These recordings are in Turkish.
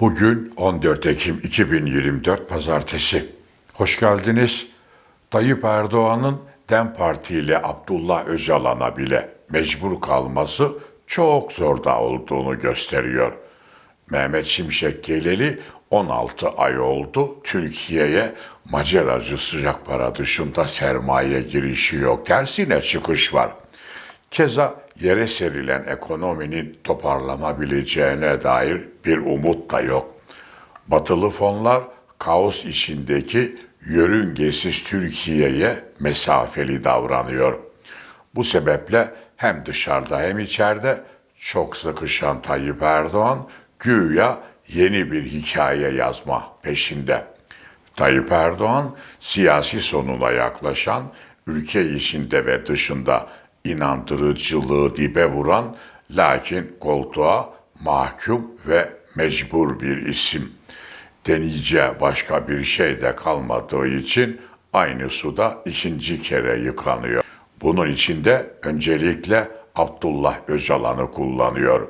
Bugün 14 Ekim 2024 Pazartesi. Hoş geldiniz. Tayyip Erdoğan'ın DEM Parti ile Abdullah Öcalan'a bile mecbur kalması çok zorda olduğunu gösteriyor. Mehmet Şimşek geleli 16 ay oldu. Türkiye'ye maceracı sıcak para dışında sermaye girişi yok. Tersine çıkış var. Keza yere serilen ekonominin toparlanabileceğine dair bir umut da yok. Batılı fonlar kaos içindeki yörüngesiz Türkiye'ye mesafeli davranıyor. Bu sebeple hem dışarıda hem içeride çok sıkışan Tayyip Erdoğan güya yeni bir hikaye yazma peşinde. Tayyip Erdoğan siyasi sonuna yaklaşan, ülke içinde ve dışında inandırıcılığı dibe vuran lakin koltuğa mahkum ve mecbur bir isim. Deneyeceği başka bir şey de kalmadığı için aynı suda ikinci kere yıkanıyor. Bunun için de öncelikle Abdullah Öcalan'ı kullanıyor.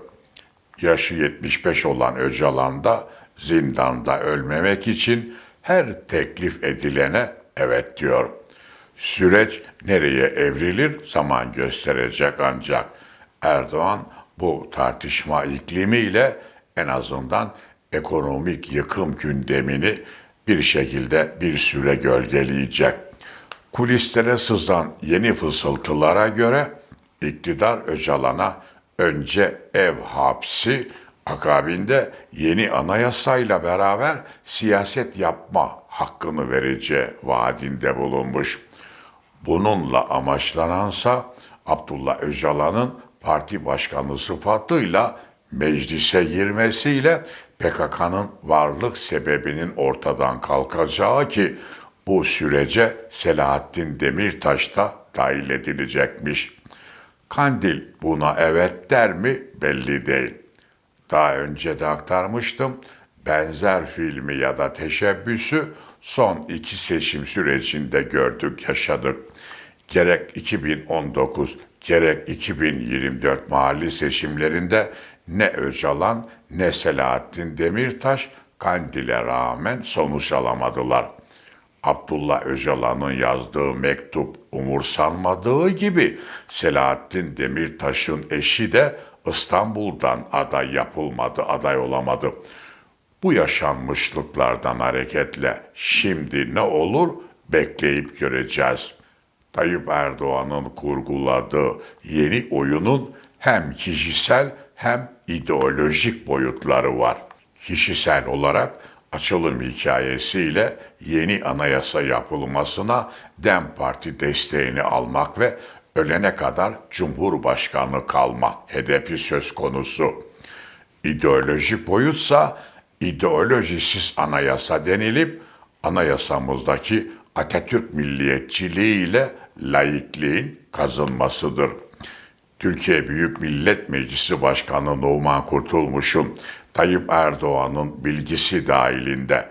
Yaşı 75 olan Öcalan da zindanda ölmemek için her teklif edilene evet diyor. Süreç nereye evrilir zaman gösterecek ancak Erdoğan bu tartışma iklimiyle en azından ekonomik yıkım gündemini bir şekilde bir süre gölgeleyecek. Kulislere sızan yeni fısıltılara göre iktidar Öcalan'a önce ev hapsi, akabinde yeni anayasayla beraber siyaset yapma hakkını vereceği vaadinde bulunmuş. Bununla amaçlanansa Abdullah Öcalan'ın parti başkanı sıfatıyla meclise girmesiyle PKK'nın varlık sebebinin ortadan kalkacağı ki bu sürece Selahattin Demirtaş da dahil edilecekmiş. Kandil buna evet der mi belli değil. Daha önce de aktarmıştım. Benzer filmi ya da teşebbüsü son iki seçim sürecinde gördük, yaşadık. Gerek 2019 gerek 2024 mahalli seçimlerinde ne Öcalan ne Selahattin Demirtaş Kandil'e rağmen sonuç alamadılar. Abdullah Öcalan'ın yazdığı mektup umursanmadığı gibi Selahattin Demirtaş'ın eşi de İstanbul'dan aday yapılmadı, aday olamadı. Bu yaşanmışlıklardan hareketle şimdi ne olur bekleyip göreceğiz. Tayyip Erdoğan'ın kurguladığı yeni oyunun hem kişisel hem ideolojik boyutları var. Kişisel olarak açılım hikayesiyle yeni anayasa yapılmasına DEM Parti desteğini almak ve ölene kadar Cumhurbaşkanı kalma hedefi söz konusu. İdeolojik boyutsa ideolojisiz anayasa denilip anayasamızdaki Atatürk milliyetçiliği ile laikliğin kazınmasıdır. Türkiye Büyük Millet Meclisi Başkanı Numan Kurtulmuş'un Tayyip Erdoğan'ın bilgisi dahilinde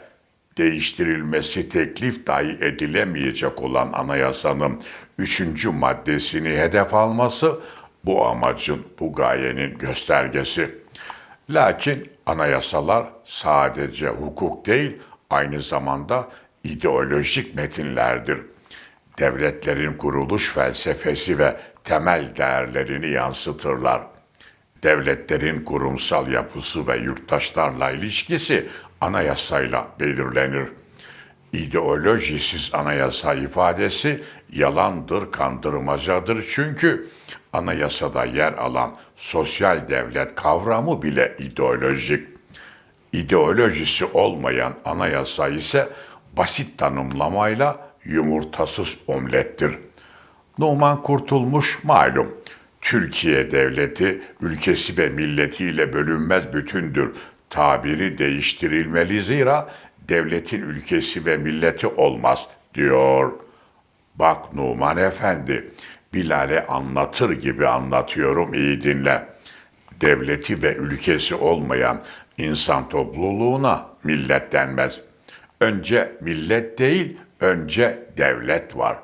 değiştirilmesi teklif dahi edilemeyecek olan anayasanın üçüncü maddesini hedef alması bu amacın, bu gayenin göstergesi. Lakin anayasalar sadece hukuk değil, aynı zamanda ideolojik metinlerdir. Devletlerin kuruluş felsefesi ve temel değerlerini yansıtırlar. Devletlerin kurumsal yapısı ve yurttaşlarla ilişkisi anayasayla belirlenir. İdeolojisiz anayasa ifadesi yalandır, kandırmacadır çünkü anayasada yer alan sosyal devlet kavramı bile ideolojik. İdeolojisi olmayan anayasa ise basit tanımlamayla yumurtasız omlettir. Numan Kurtulmuş malum. Türkiye devleti ülkesi ve milletiyle bölünmez bütündür. Tabiri değiştirilmeli zira devletin ülkesi ve milleti olmaz diyor. Bak Numan Efendi, Bilal'e anlatır gibi anlatıyorum iyi dinle. Devleti ve ülkesi olmayan insan topluluğuna millet denmez. Önce millet değil, önce devlet var.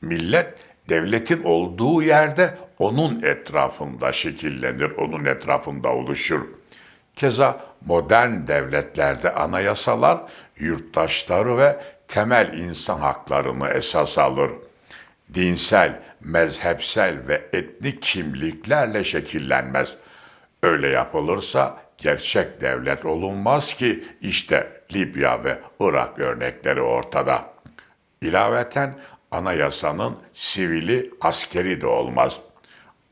Millet devletin olduğu yerde onun etrafında şekillenir, onun etrafında oluşur. Keza modern devletlerde anayasalar yurttaşları ve temel insan haklarını esas alır. Dinsel, mezhepsel ve etnik kimliklerle şekillenmez. Öyle yapılırsa gerçek devlet olunmaz ki işte Libya ve Irak örnekleri ortada. İlaveten anayasanın sivili askeri de olmaz.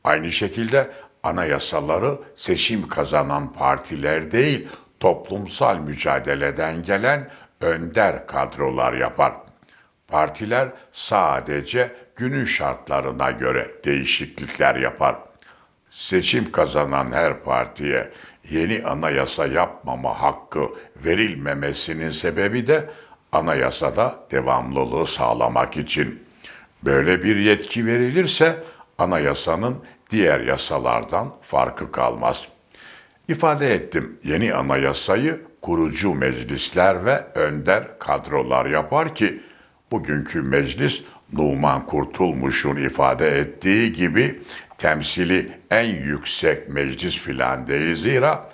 Aynı şekilde anayasaları seçim kazanan partiler değil, toplumsal mücadeleden gelen önder kadrolar yapar. Partiler sadece günün şartlarına göre değişiklikler yapar. Seçim kazanan her partiye yeni anayasa yapmama hakkı verilmemesinin sebebi de anayasada devamlılığı sağlamak için. Böyle bir yetki verilirse anayasanın diğer yasalardan farkı kalmaz. İfade ettim yeni anayasayı kurucu meclisler ve önder kadrolar yapar ki bugünkü meclis Numan Kurtulmuş'un ifade ettiği gibi temsili en yüksek meclis filan değil zira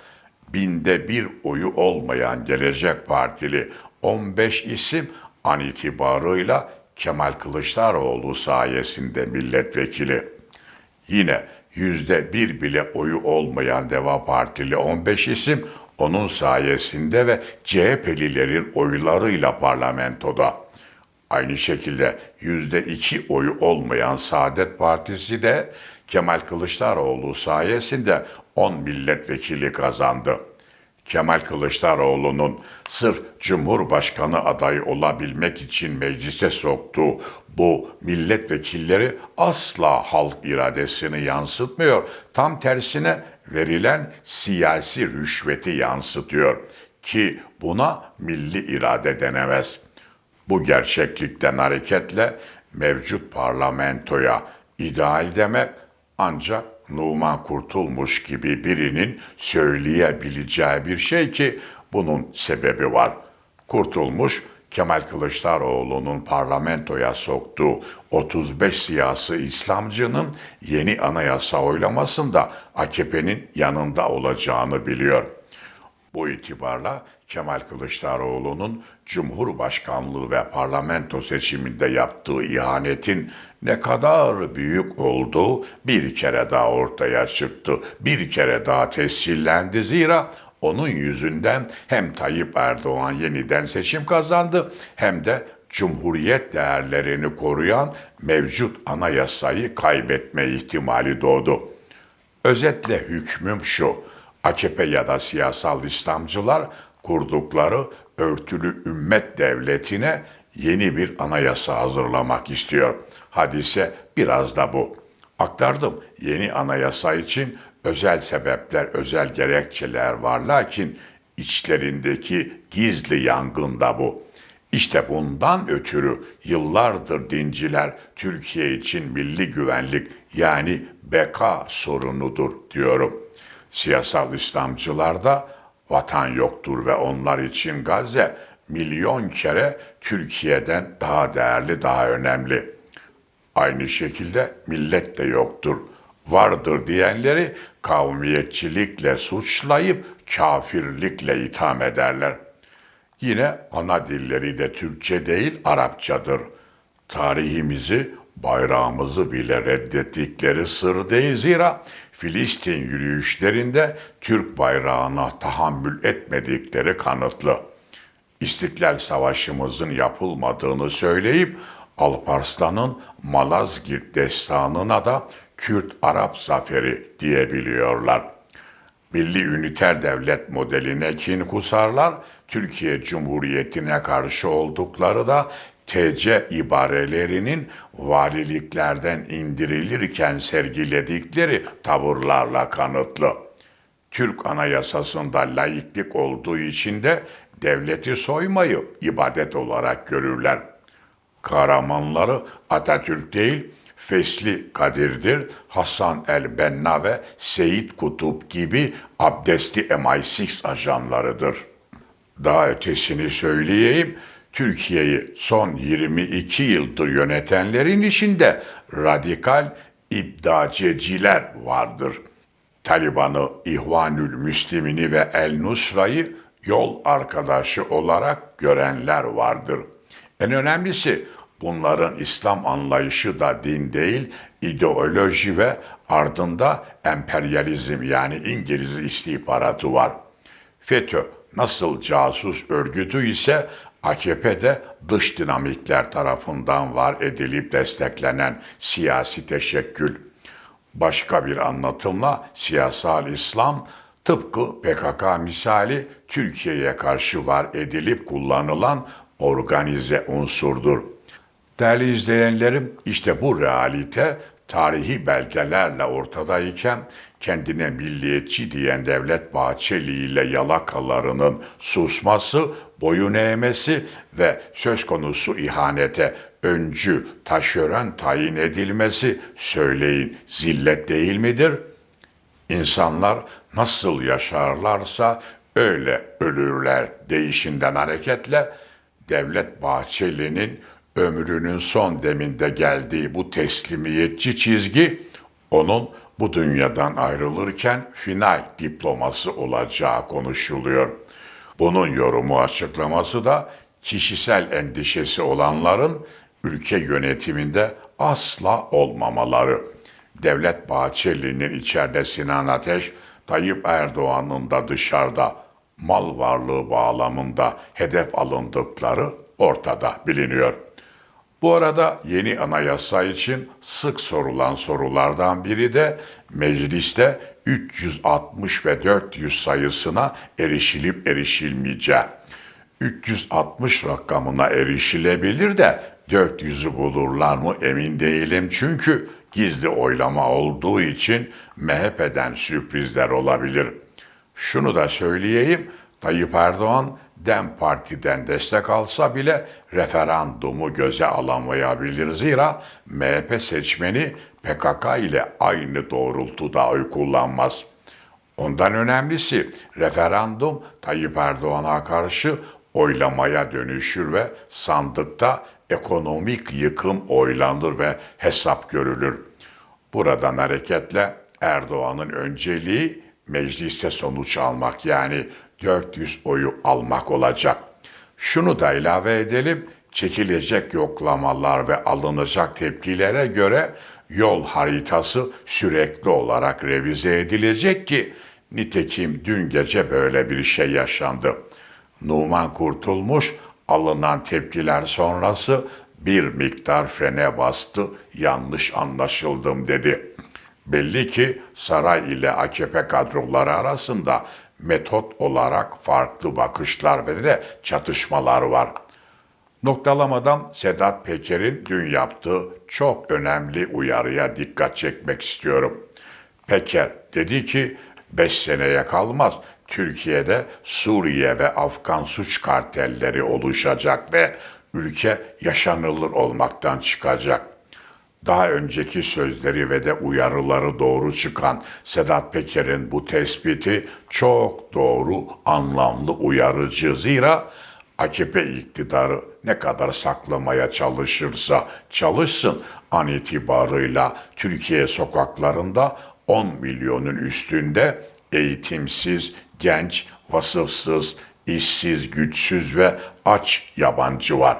binde bir oyu olmayan Gelecek Partili 15 isim an itibarıyla Kemal Kılıçdaroğlu sayesinde milletvekili. Yine yüzde bir bile oyu olmayan Deva Partili 15 isim onun sayesinde ve CHP'lilerin oylarıyla parlamentoda. Aynı şekilde yüzde iki oyu olmayan Saadet Partisi de Kemal Kılıçdaroğlu sayesinde 10 milletvekili kazandı. Kemal Kılıçdaroğlu'nun sırf Cumhurbaşkanı adayı olabilmek için meclise soktuğu bu milletvekilleri asla halk iradesini yansıtmıyor. Tam tersine verilen siyasi rüşveti yansıtıyor ki buna milli irade denemez. Bu gerçeklikten hareketle mevcut parlamentoya ideal demek ancak Numan Kurtulmuş gibi birinin söyleyebileceği bir şey ki bunun sebebi var. Kurtulmuş Kemal Kılıçdaroğlu'nun parlamentoya soktuğu 35 siyasi İslamcının yeni anayasa oylamasında AKP'nin yanında olacağını biliyor. Bu itibarla Kemal Kılıçdaroğlu'nun Cumhurbaşkanlığı ve parlamento seçiminde yaptığı ihanetin ne kadar büyük olduğu bir kere daha ortaya çıktı. Bir kere daha tescillendi zira onun yüzünden hem Tayyip Erdoğan yeniden seçim kazandı hem de Cumhuriyet değerlerini koruyan mevcut anayasayı kaybetme ihtimali doğdu. Özetle hükmüm şu. AKP ya da siyasal İslamcılar kurdukları örtülü ümmet devletine yeni bir anayasa hazırlamak istiyor. Hadise biraz da bu. Aktardım yeni anayasa için özel sebepler, özel gerekçeler var lakin içlerindeki gizli yangın da bu. İşte bundan ötürü yıllardır dinciler Türkiye için milli güvenlik yani beka sorunudur diyorum. Siyasal İslamcılar da vatan yoktur ve onlar için Gazze milyon kere Türkiye'den daha değerli, daha önemli. Aynı şekilde millet de yoktur. Vardır diyenleri kavmiyetçilikle suçlayıp kafirlikle itham ederler. Yine ana dilleri de Türkçe değil Arapçadır. Tarihimizi, bayrağımızı bile reddettikleri sır değil zira Filistin yürüyüşlerinde Türk bayrağına tahammül etmedikleri kanıtlı. İstiklal Savaşımızın yapılmadığını söyleyip Alparslan'ın Malazgirt destanına da Kürt-Arap zaferi diyebiliyorlar. Milli üniter devlet modeline kin kusarlar, Türkiye Cumhuriyeti'ne karşı oldukları da TC ibarelerinin valiliklerden indirilirken sergiledikleri tavırlarla kanıtlı. Türk Anayasası'nda laiklik olduğu için de devleti soymayı ibadet olarak görürler. Kahramanları Atatürk değil, Fesli Kadir'dir, Hasan el-Benna ve Seyit Kutup gibi abdesti MI6 ajanlarıdır. Daha ötesini söyleyeyim, Türkiye'yi son 22 yıldır yönetenlerin içinde radikal ibdaceciler vardır. Taliban'ı, İhvanül Müslimini ve El Nusra'yı yol arkadaşı olarak görenler vardır. En önemlisi bunların İslam anlayışı da din değil, ideoloji ve ardında emperyalizm yani İngiliz istihbaratı var. FETÖ nasıl casus örgütü ise AKP'de dış dinamikler tarafından var edilip desteklenen siyasi teşekkül. Başka bir anlatımla siyasal İslam tıpkı PKK misali Türkiye'ye karşı var edilip kullanılan organize unsurdur. Değerli izleyenlerim, işte bu realite tarihi belgelerle ortadayken kendine milliyetçi diyen Devlet Bahçeli ile yalakalarının susması, boyun eğmesi ve söz konusu ihanete öncü, taşören tayin edilmesi söyleyin zillet değil midir? İnsanlar nasıl yaşarlarsa öyle ölürler değişinden hareketle Devlet Bahçeli'nin ömrünün son deminde geldiği bu teslimiyetçi çizgi onun bu dünyadan ayrılırken final diploması olacağı konuşuluyor. Bunun yorumu açıklaması da kişisel endişesi olanların ülke yönetiminde asla olmamaları. Devlet Bahçeli'nin içeride Sinan Ateş, Tayyip Erdoğan'ın da dışarıda mal varlığı bağlamında hedef alındıkları ortada biliniyor. Bu arada yeni anayasa için sık sorulan sorulardan biri de mecliste 360 ve 400 sayısına erişilip erişilmeyeceği. 360 rakamına erişilebilir de 400'ü bulurlar mı emin değilim çünkü gizli oylama olduğu için MHP'den sürprizler olabilir. Şunu da söyleyeyim, Tayyip Erdoğan DEM Parti'den destek alsa bile referandumu göze alamayabilir. Zira MHP seçmeni PKK ile aynı doğrultuda oy kullanmaz. Ondan önemlisi referandum Tayyip Erdoğan'a karşı oylamaya dönüşür ve sandıkta ekonomik yıkım oylanır ve hesap görülür. Buradan hareketle Erdoğan'ın önceliği mecliste sonuç almak yani 400 oyu almak olacak. Şunu da ilave edelim, çekilecek yoklamalar ve alınacak tepkilere göre yol haritası sürekli olarak revize edilecek ki nitekim dün gece böyle bir şey yaşandı. Numan Kurtulmuş alınan tepkiler sonrası bir miktar frene bastı, yanlış anlaşıldım dedi. Belli ki saray ile AKP kadroları arasında metot olarak farklı bakışlar ve de çatışmalar var. Noktalamadan Sedat Peker'in dün yaptığı çok önemli uyarıya dikkat çekmek istiyorum. Peker dedi ki 5 seneye kalmaz Türkiye'de Suriye ve Afgan suç kartelleri oluşacak ve ülke yaşanılır olmaktan çıkacak. Daha önceki sözleri ve de uyarıları doğru çıkan Sedat Peker'in bu tespiti çok doğru, anlamlı, uyarıcı. Zira AKP iktidarı ne kadar saklamaya çalışırsa çalışsın an itibarıyla Türkiye sokaklarında 10 milyonun üstünde eğitimsiz, genç, vasıfsız, işsiz, güçsüz ve aç yabancı var.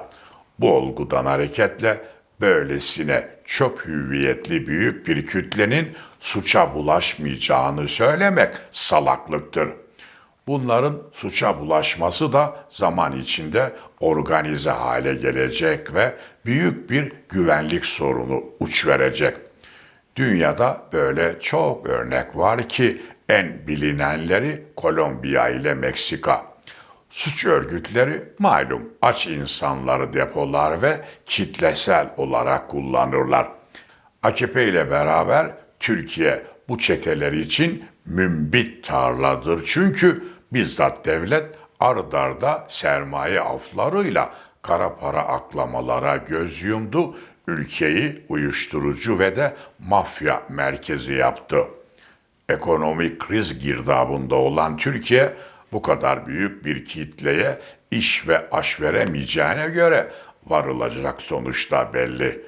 Bu olgudan hareketle böylesine çok hüviyetli büyük bir kütlenin suça bulaşmayacağını söylemek salaklıktır. Bunların suça bulaşması da zaman içinde organize hale gelecek ve büyük bir güvenlik sorunu uç verecek. Dünyada böyle çok örnek var ki en bilinenleri Kolombiya ile Meksika. Suç örgütleri malum aç insanları depolar ve kitlesel olarak kullanırlar. AKP ile beraber Türkiye bu çeteler için mümbit tarladır. Çünkü bizzat devlet ardarda sermaye aflarıyla kara para aklamalara göz yumdu, ülkeyi uyuşturucu ve de mafya merkezi yaptı. Ekonomik kriz girdabında olan Türkiye bu kadar büyük bir kitleye iş ve aş veremeyeceğine göre varılacak sonuçta belli.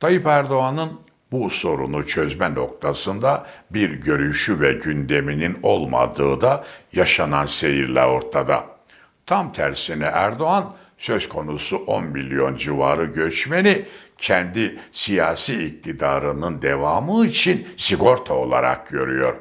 Tayyip Erdoğan'ın bu sorunu çözme noktasında bir görüşü ve gündeminin olmadığı da yaşanan seyirle ortada. Tam tersine Erdoğan söz konusu 10 milyon civarı göçmeni kendi siyasi iktidarının devamı için sigorta olarak görüyor.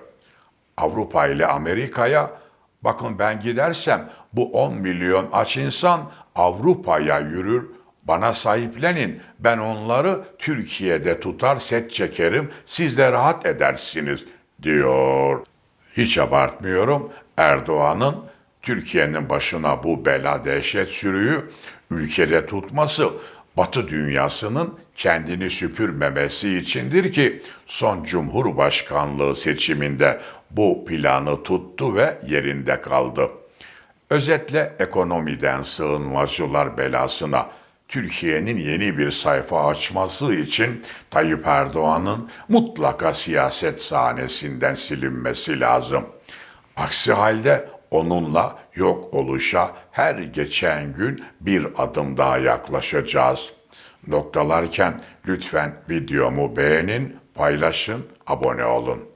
Avrupa ile Amerika'ya bakın ben gidersem bu 10 milyon aç insan Avrupa'ya yürür bana sahiplenin ben onları Türkiye'de tutar set çekerim siz de rahat edersiniz diyor. Hiç abartmıyorum Erdoğan'ın Türkiye'nin başına bu bela dehşet sürüyü ülkede tutması Batı dünyasının kendini süpürmemesi içindir ki son Cumhurbaşkanlığı seçiminde bu planı tuttu ve yerinde kaldı. Özetle ekonomiden sığınmacılar belasına Türkiye'nin yeni bir sayfa açması için Tayyip Erdoğan'ın mutlaka siyaset sahnesinden silinmesi lazım. Aksi halde onunla yok oluşa her geçen gün bir adım daha yaklaşacağız. Noktalarken lütfen videomu beğenin, paylaşın, abone olun.